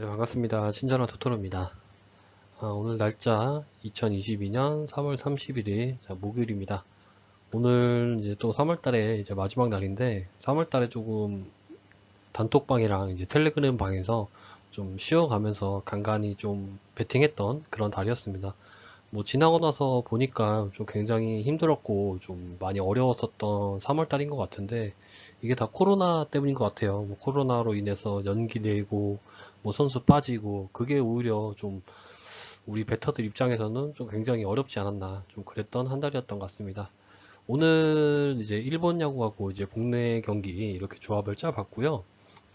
네, 반갑습니다. 친절한 토토로입니다. 아, 오늘 날짜 2022년 3월 31일 자, 목요일입니다. 오늘 이제 또 3월달에 이제 마지막 날인데 3월달에 조금 단톡방이랑 이제 텔레그램 방에서 좀 쉬어가면서 간간히 좀 베팅했던 그런 달이었습니다. 뭐 지나고 나서 보니까 좀 굉장히 힘들었고 좀 많이 어려웠었던 3월달인 것 같은데 이게 다 코로나 때문인 것 같아요. 뭐 코로나로 인해서 연기되고 뭐 선수 빠지고 그게 오히려 좀 우리 배터들 입장에서는 좀 굉장히 어렵지 않았나 좀 그랬던 한 달이었던 것 같습니다. 오늘 이제 일본 야구하고 이제 국내 경기 이렇게 조합을 짜봤고요.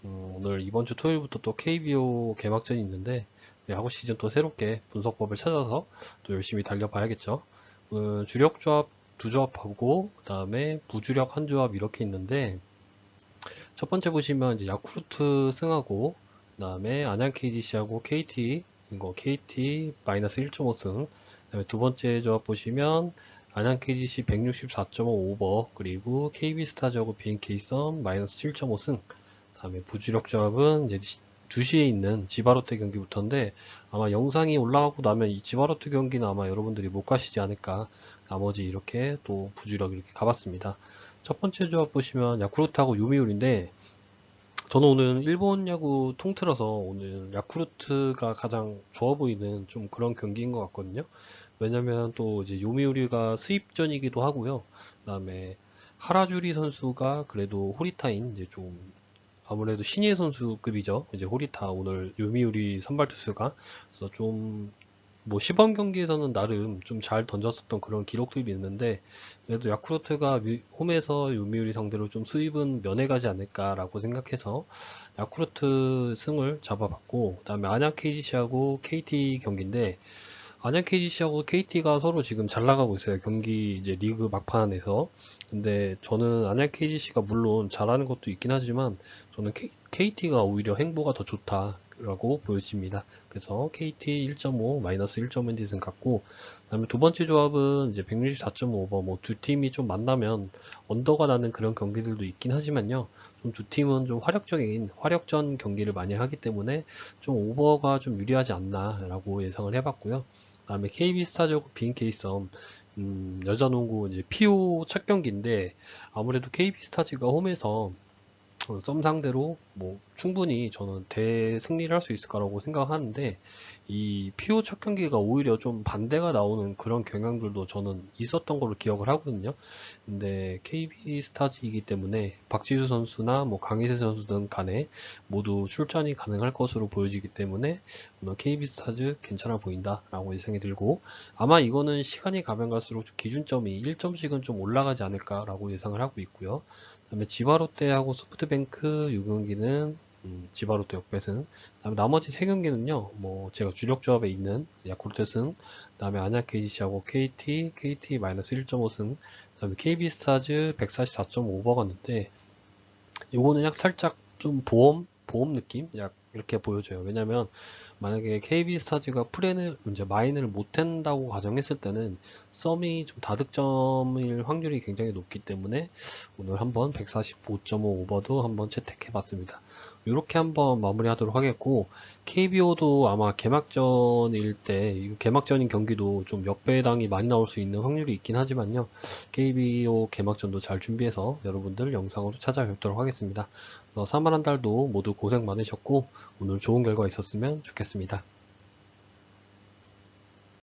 음, 오늘 이번 주 토요일부터 또 KBO 개막전이 있는데 야구 시즌 또 새롭게 분석법을 찾아서 또 열심히 달려봐야겠죠. 오늘 주력 조합 두 조합하고 그 다음에 부주력 한 조합 이렇게 있는데 첫 번째 보시면 이제 야쿠르트 승하고 그 다음에 안양 KGC하고 KT 이거 KT 마이너스 1.5승. 그 다음에 두 번째 조합 보시면 안양 KGC 164.5 오버 그리고 KB스타즈하고 BNK썸 마이너스 7.5승. 다음에 부주력 조합은 이제 2시에 있는 지바로트 경기부터인데 아마 영상이 올라가고 나면 이 지바로트 경기는 아마 여러분들이 못 가시지 않을까. 나머지 이렇게 또 부주력 이렇게 가봤습니다. 첫 번째 조합 보시면 야쿠르트하고 요미울인데 저는 오늘 일본 야구 통틀어서 오늘 야쿠르트가 가장 좋아 보이는 좀 그런 경기인 것 같거든요. 왜냐면 또 이제 요미우리가 수입전이기도 하고요. 그다음에 하라주리 선수가 그래도 호리타인 이제 좀 아무래도 신예 선수급이죠. 이제 호리타 오늘 요미우리 선발 투수가 그래서 좀 뭐 시범 경기에서는 나름 좀 잘 던졌었던 그런 기록들이 있는데 그래도 야쿠르트가 미- 홈에서 요미우리 상대로 좀 수입은 면해가지 않을까라고 생각해서 야쿠르트 승을 잡아봤고 그다음에 안양 KGC하고 KT 경기인데 안양 KGC하고 KT가 서로 지금 잘 나가고 있어요. 경기 이제 리그 막판에서. 근데 저는 안양 KGC가 물론 잘하는 것도 있긴 하지만 저는 KT가 오히려 행보가 더 좋다 라고 보여집니다. 그래서 KT 1.5 마이너스 1.1디승 같고 그다음에 두 번째 조합은 이제 164.5버 뭐두 팀이 좀 만나면 언더가 나는 그런 경기들도 있긴 하지만요. 좀 두 팀은 좀 화력적인 화력전 경기를 많이 하기 때문에 좀 오버가 좀 유리하지 않나라고 예상을 해봤고요. 그다음에 KB스타즈하고 BNK썸 음, 여자 농구 이제 PO 첫 경기인데 아무래도 KB스타즈가 홈에서 어, 썸 상대로 뭐 충분히 저는 대승리를 할 수 있을 거라고 생각하는데 이 PO 첫 경기가 오히려 좀 반대가 나오는 그런 경향들도 저는 있었던 걸로 기억을 하거든요. 근데 KB 스타즈이기 때문에 박지수 선수나 뭐 강희세 선수 등 간에 모두 출전이 가능할 것으로 보여지기 때문에 오늘 KB 스타즈 괜찮아 보인다라고 예상이 들고 아마 이거는 시간이 가면 갈수록 기준점이 1점씩은 좀 올라가지 않을까라고 예상을 하고 있고요. 그다음에 지바롯데하고 소프트뱅크 이 경기는 음, 지바롯데 역배승. 그다음에 나머지 세 경기는요. 뭐 제가 주력 조합에 있는 야쿠르트 승, 그다음에 안양 KGC하고 KT, KT 마이너스 1.5승, 그다음에 KB 스타즈 144.5버 갔는데 요거는 약 살짝 좀 보험 보험 느낌 약 이렇게 보여져요. 왜냐면 만약에 KB 스타즈가 프렌을 이제 마인을 못 한다고 가정했을 때는 썸이 좀 다득점일 확률이 굉장히 높기 때문에 오늘 한번 145.5 오버도 한번 채택해 봤습니다. 이렇게 한번 마무리하도록 하겠고 KBO도 아마 개막전일 때이 개막전인 경기도 좀 역배당이 많이 나올 수 있는 확률이 있긴 하지만요. KBO 개막전도 잘 준비해서 여러분들 영상으로 찾아뵙도록 하겠습니다. 그래서 3월 한 달도 모두 고생 많으셨고 오늘 좋은 결과 있었으면 좋 겠습니다.